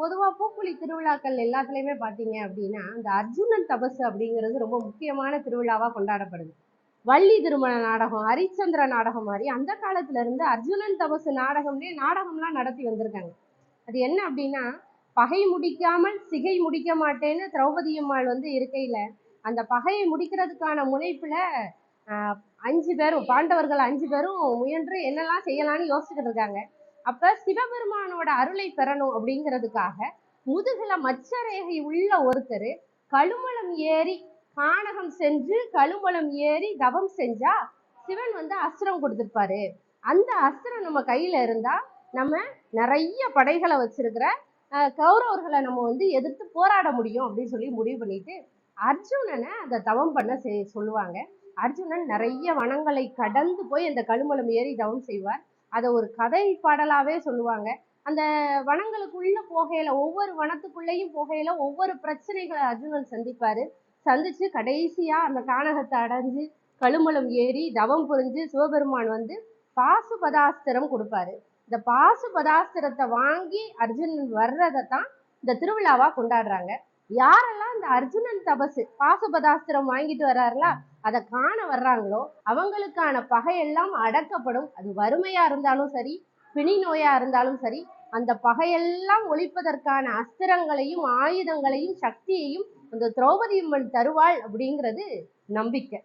பொதுவா பூக்குழி திருவிழாக்கள் எல்லாத்துலயுமே பாத்தீங்க அப்படின்னா இந்த அர்ஜுனன் தபசு அப்படிங்கிறது ரொம்ப முக்கியமான திருவிழாவா கொண்டாடப்படுது. வள்ளி திருமண நாடகம் ஹரிச்சந்திர நாடகம் மாதிரி அந்த காலத்துல இருந்து அர்ஜுனன் தபசு நாடகம்னே நாடகம்லாம் நடத்தி வந்திருக்காங்க. அது என்ன அப்படின்னா பகை முடிக்காமல் சிகை முடிக்க மாட்டேன்னு திரௌபதி அம்மாள் வந்து இருக்கையில அந்த பகையை முடிக்கிறதுக்கான முனைப்புல அஞ்சு பேரும் பாண்டவர்கள் அஞ்சு பேரும் முயன்று என்னெல்லாம் செய்யலாம்னு யோசிச்சுட்டு இருக்காங்க. அப்ப சிவபெருமானோட அருளை பெறணும் அப்படிங்கிறதுக்காக முதுகுல மச்சரேகை உள்ள ஒருத்தர் கழுமலம் ஏறி கானகம் சென்று கழுமலம் ஏறி தவம் செஞ்சா சிவன் வந்து அஸ்திரம் கொடுத்துருப்பாரு. அந்த அஸ்திரம் நம்ம கையில இருந்தா நம்ம நிறைய படைகளை வச்சிருக்கிற கௌரவர்களை நம்ம வந்து எதிர்த்து போராட முடியும் அப்படின்னு சொல்லி முடிவு பண்ணிட்டு அர்ஜுனனை அதை தவம் பண்ண சொல்லுவாங்க. அர்ஜுனன் நிறைய வனங்களை கடந்து போய் அந்த கழுமலம் ஏறி தவம் செய்வார். அதை ஒரு கதை பாடலாவே சொல்லுவாங்க. அந்த வனங்களுக்குள்ள போகையில ஒவ்வொரு வனத்துக்குள்ளேயும் போகையில ஒவ்வொரு பிரச்சனைகளை அர்ஜுனன் சந்திப்பாரு. சந்திச்சு கடைசியா அந்த கானகத்தை அடைஞ்சு கழுமலம் ஏறி தவம் புரிஞ்சு சிவபெருமான் வந்து பாசுபதாஸ்திரம் கொடுப்பாரு. இந்த பாசுபதாஸ்திரத்தை வாங்கி அர்ஜுனன் வர்றதை தான் இந்த திருவிழாவா கொண்டாடுறாங்க. யாரெல்லாம் இந்த அர்ஜுனன் தபசு பாசுபதாஸ்திரம் வாங்கிட்டு வர்றாருல அதை காண வர்றாங்களோ அவங்களுக்கான பகையெல்லாம் அடக்கப்படும். அது வறுமையா இருந்தாலும் சரி பிணி நோயா இருந்தாலும் சரி அந்த பகையெல்லாம் ஒழிப்பதற்கான அஸ்திரங்களையும் ஆயுதங்களையும் சக்தியையும் அந்த திரௌபதி அம்மன் தருவாள் அப்படிங்கிறது நம்பிக்கை.